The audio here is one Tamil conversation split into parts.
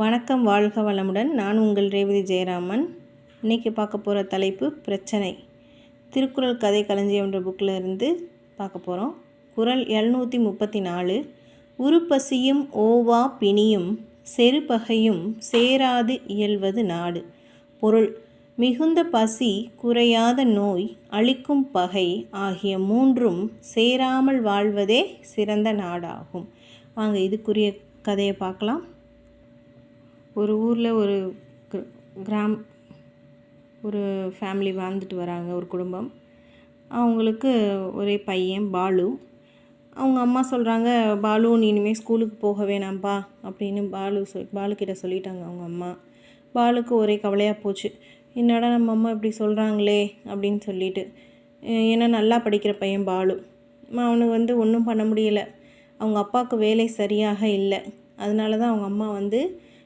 வணக்கம் வாழ்க வளமுடன். நான் உங்கள் ரேவதி ஜெயராமன். இன்றைக்கி பார்க்க போகிற தலைப்பு பிரச்சனை. திருக்குறள் கதை களஞ்சியம்ன்ற புக்கில் இருந்து பார்க்க போகிறோம் குறள் எழுநூற்றி முப்பத்தி நாலு. உருப்பசியும் ஓவா பிணியும் செருப்பகையும் சேராது இயல்வது நாடு. பொருள் மிகுந்த பசி குறையாத நோய் அழிக்கும் பகை ஆகிய மூன்றும் சேராமல் வாழ்வதே சிறந்த நாடாகும். வாங்க இதுக்குரிய கதையை பார்க்கலாம். ஒரு ஊரில் ஒரு கிராம் ஒரு ஃபேமிலி வாழ்ந்துட்டு வராங்க ஒரு குடும்பம். அவங்களுக்கு ஒரே பையன் பாலு. அவங்க அம்மா சொல்கிறாங்க பாலு நீ இனிமேல் ஸ்கூலுக்கு போக வேணாம்ப்பா அப்படின்னு பாலு சொல் பாலுக்கிட்ட சொல்லிட்டாங்க அவங்க அம்மா. பாலுக்கு ஒரே கவலையாக போச்சு. என்னடா நம்ம அம்மா இப்படி சொல்கிறாங்களே அப்படின்னு சொல்லிட்டு. ஏன்னா நல்லா படிக்கிற பையன் பாலு. அவனுக்கு வந்து ஒன்றும் பண்ண முடியலை. அவங்க அப்பாவுக்கு வேலை சரியாக இல்லை. அதனால தான் அவங்க அம்மா வந்து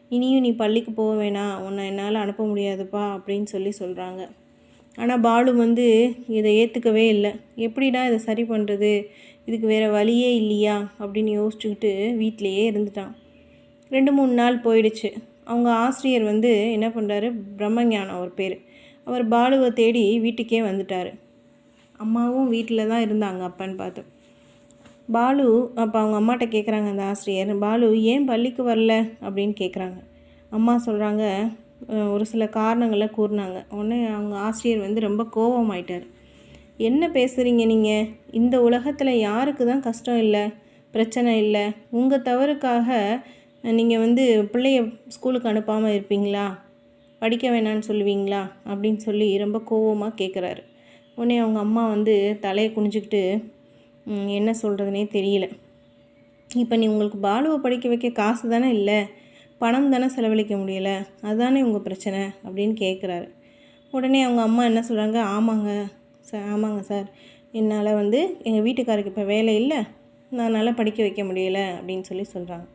இனியும் நீ பள்ளிக்கு போக வேணாம். உன்னை என்னால் அனுப்ப முடியாதுப்பா அப்படின்னு சொல்லி சொல்கிறாங்க ஆனால் பாலு வந்து இதை ஏற்றுக்கவே இல்லை. எப்படிடா இதை சரி பண்ணுறது இதுக்கு வேறு வழியே இல்லையா? அப்படின்னு யோசிச்சுக்கிட்டு வீட்டிலையே இருந்துட்டான். ரெண்டு மூணு நாள் போயிடுச்சு. அவங்க ஆசிரியர் வந்து என்ன பண்ணுறாரு பிரம்மஞானம் அவர் பேர். அவர் பாலுவை தேடி வீட்டுக்கே வந்துட்டார். அம்மாவும் வீட்டில் தான் இருந்தாங்க அப்பன்னு பார்த்து. பாலு அப்போ அவங்க அம்மாட்ட கேட்குறாங்க அந்த ஆசிரியர். பாலு ஏன் பள்ளிக்கு வரல? அப்படின்னு கேட்குறாங்க அம்மா சொல்கிறாங்க ஒரு சில காரணங்களை கூறினாங்க. உடனே அவங்க ஆசிரியர் வந்து ரொம்ப கோபமாயிட்டார். என்ன பேசுகிறீங்க நீங்கள் இந்த உலகத்தில் யாருக்கு தான் கஷ்டம் இல்லை பிரச்சனை இல்லை. உங்கள் தவறுக்காக நீங்கள் வந்து பிள்ளைய ஸ்கூலுக்கு அனுப்பாமல் இருப்பீங்களா? படிக்க வேணான்னு சொல்லுவீங்களா? அப்படின்னு சொல்லி ரொம்ப கோபமாக கேட்குறாரு உடனே அவங்க அம்மா வந்து தலையை குனிஞ்சிக்கிட்டு என்ன சொல்கிறதுனே தெரியல. இப்போ நீ உங்களுக்கு பாலுவை படிக்க வைக்க காசு தானே இல்லை? பணம் தானே செலவழிக்க முடியலை? அதுதானே உங்கள் பிரச்சனை? அப்படின்னு கேட்குறாரு உடனே அவங்க அம்மா என்ன சொல்கிறாங்க ஆமாங்க சார் ஆமாங்க சார். என்னால் வந்து எங்கள் வீட்டுக்காருக்கு இப்போ வேலை இல்லை. அதனால் படிக்க வைக்க முடியலை அப்படின்னு சொல்லி சொல்கிறாங்க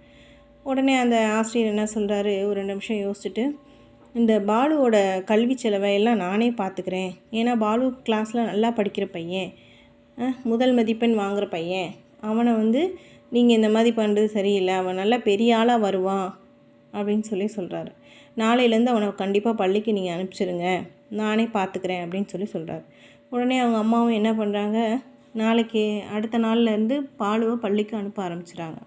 உடனே அந்த ஆசிரியர் என்ன சொல்கிறாரு ஒரு ரெண்டு நிமிஷம் யோசிச்சுட்டு இந்த பாலுவோட கல்வி செலவை எல்லாம் நானே பார்த்துக்கிறேன் ஏன்னா பாலு கிளாஸில் நல்லா படிக்கிற பையன். முதல் மதிப்பெண் வாங்குகிற பையன். அவனை வந்து நீங்கள் இந்த மாதிரி பண்ணுறது சரியில்லை. அவன் நல்லா பெரிய ஆளாக வருவான். அப்படின்னு சொல்லி சொல்கிறாரு நாளையிலேருந்து அவனை கண்டிப்பாக பள்ளிக்கு நீங்கள் அனுப்பிச்சிருங்க. நானே பார்த்துக்கிறேன் அப்படின்னு சொல்லி சொல்கிறாரு உடனே அவங்க அம்மாவும் என்ன பண்ணுறாங்க நாளைக்கு அடுத்த நாள்லேருந்து பாலுவை பள்ளிக்கு அனுப்ப ஆரம்பிச்சிட்டாங்க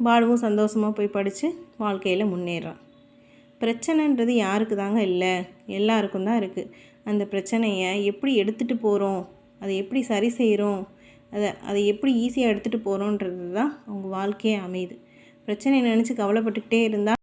பாலுவும் சந்தோஷமாக போய் படித்து வாழ்க்கையில் முன்னேறான். பிரச்சனைன்றது யாருக்கு தாங்க இல்லை? எல்லாருக்கும் தான் இருக்குது அந்த பிரச்சனையை எப்படி எடுத்துகிட்டு போகிறோம் அதை எப்படி சரி செய்கிறோம் அதை அதை எப்படி ஈஸியாக எடுத்துகிட்டு போகிறோன்றது தான் அவங்க வாழ்க்கையே அமையுது. பிரச்சனையை நினச்சி கவலைப்பட்டுக்கிட்டே இருந்தால்